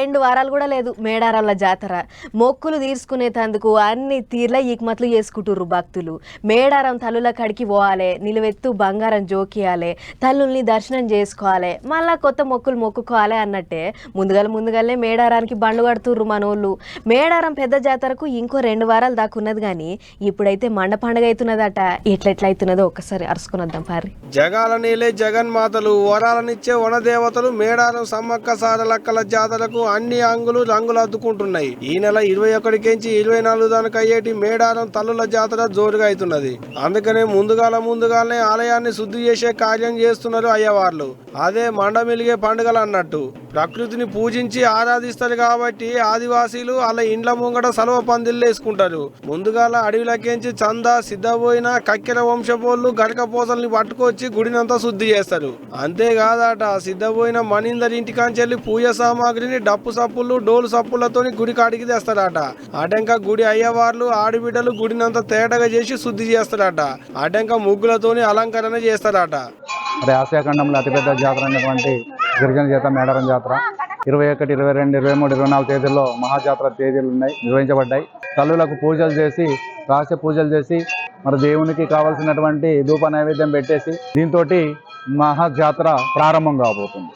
రెండు వారాలు కూడా లేదు. మేడారాల జాతర. మొక్కులు తీర్చుకునేటందుకు అన్ని తీర్ల ఈక్మట్లు చేసుకుంటుర్రు భక్తులు. మేడారం తల్లుల కడికి పోవాలి. నిలువెత్తు బంగారం జోకియాలి. తల్లుల్ని దర్శనం చేసుకోవాలి. మళ్ళా కొత్త మొక్కులు మొక్కుకోవాలి అన్నట్టే ముందుగల ముందుగానే మేడారానికి బండ్లు కడుతుర్రు మనోళ్ళు. మేడారం పెద్ద జాతరకు ఇంకో రెండు వారాలు దాకా ఉన్నది కానీ ఇప్పుడైతే మండ పండగ అవుతున్నదట ఎట్లెట్లయితున్నదో అవుతున్నదో ఒక్కసారి అరుసుకునొద్దాం పారి. జగాల నీలే జగన్మాతలు వరాలనిచ్చే వనదేవతలు మేడారం సమ్మక్క సారలక్కల జాతరకు అన్ని అంగులు రంగులు అద్దుకుంటున్నాయి. ఈ నెల ఇరవై ఒకటికించి ఇరవై నాలుగు దానికి అయ్యేటి మేడారం తల్లుల జాతర జోరుగా అవుతున్నది. అందుకనే ముందుగాల ముందుగానే ఆలయాన్ని శుద్ధి చేసే కార్యం చేస్తున్నారు అయ్యవార్లు. అదే మండమిలిగే పండుగలు అన్నట్టు. ప్రకృతిని పూజించి ఆరాధిస్తారు కాబట్టి ఆదివాసీలు వాళ్ళ ఇండ్ల ముంగట సలవ పందిళ్ళు వేసుకుంటారు. ముందుగాల అడవిలకేంచి చందా సిద్ధపోయిన కక్కెర వంశపోళ్ళు గడకపోసల్ని పట్టుకొచ్చి గుడినంతా శుద్ధి చేస్తారు. అంతేకాదట సిద్ధపోయిన మనిందరి ఇంటికాంచెల్లి పూజ సామాగ్రిని సప్పు సప్పులు డోలు సప్పులతోని గుడి కాడికి తెస్తాడట అటంక గుడి అయ్యవార్లు ఆడబిడ్డలు గుడినంత తేటగా చేసి శుద్ధి చేస్తాడట అటంక ముగ్గులతోని అలంకరణ చేస్తాడట మరి ఆసియా ఖండంలో అతిపెద్ద జాతర అయినటువంటి గిరిజన జాతర మేడారం జాతర. ఇరవై ఒకటి ఇరవై రెండు ఇరవై మూడు ఇరవై నాలుగు తేదీల్లో మహాజాతర తేదీలు ఉన్నాయి నిర్వహించబడ్డాయి. తల్లులకు పూజలు చేసి రహస్య పూజలు చేసి మరి దేవునికి కావాల్సినటువంటి ధూప నైవేద్యం పెట్టేసి దీంతో మహాజాతర ప్రారంభం కాబోతుంది.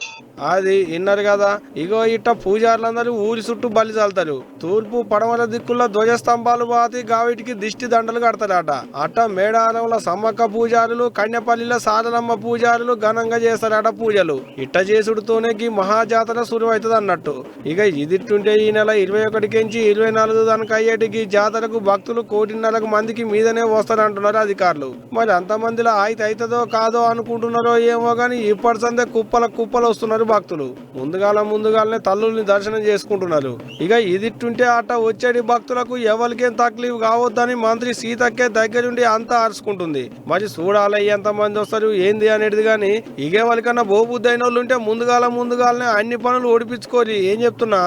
అది విన్నారు కదా. ఇగో ఇట్ట పూజారులందరూ ఊరి చుట్టూ బలి చల్తారు తూర్పు పడమల దిక్కుల్లో ధ్వజస్తంభాలు పాతి గావిటికి దిష్టి దండలు కడతారట. అట్ట మేడారంలో సమ్మక్క పూజారులు కన్యపల్లిలో సారలమ్మ పూజారులు ఘనంగా చేస్తారట పూజలు. ఇట్ట చేసుడుతోనే ఈ మహాజాతర సురువైతుంది అన్నట్టు. ఇక ఇదిట్టుంటే ఈ నెల ఇరవై ఒకటికించి ఇరవై నాలుగు దానికి అయ్యేటికి జాతరకు భక్తులు కోటి రెండున్నరకు మందికి మీదనే వస్తారంటున్నారు అధికారులు. మరి అంతమందిలో అయితే అవుతుందో కాదో అనుకుంటున్నారో ఏమో కానీ ఇప్పటి సందే కుప్పల కుప్పలు వస్తున్నారు భక్తులు. ముందుగాల ముందుగాలనే తల్లుల్ని దర్శనం చేసుకుంటున్నారు. ఇక ఇదిట్టుంటే అట్ట వచ్చేటి భక్తులకు ఎవరికేం తక్లీఫ్ కావద్దని మంత్రి సీతక్కే దగ్గరుండి అంతా అరుచుకుంటుంది. మరి చూడాలి ఎంత మంది వస్తారు ఏంది అనేది కానీ ఇగే వాళ్ళకన్నా అయిన వాళ్ళు ఉంటే ముందుగాల ముందుగాలనే అన్ని పనులు ఓడిపించుకోరి ఏం చెప్తున్నా?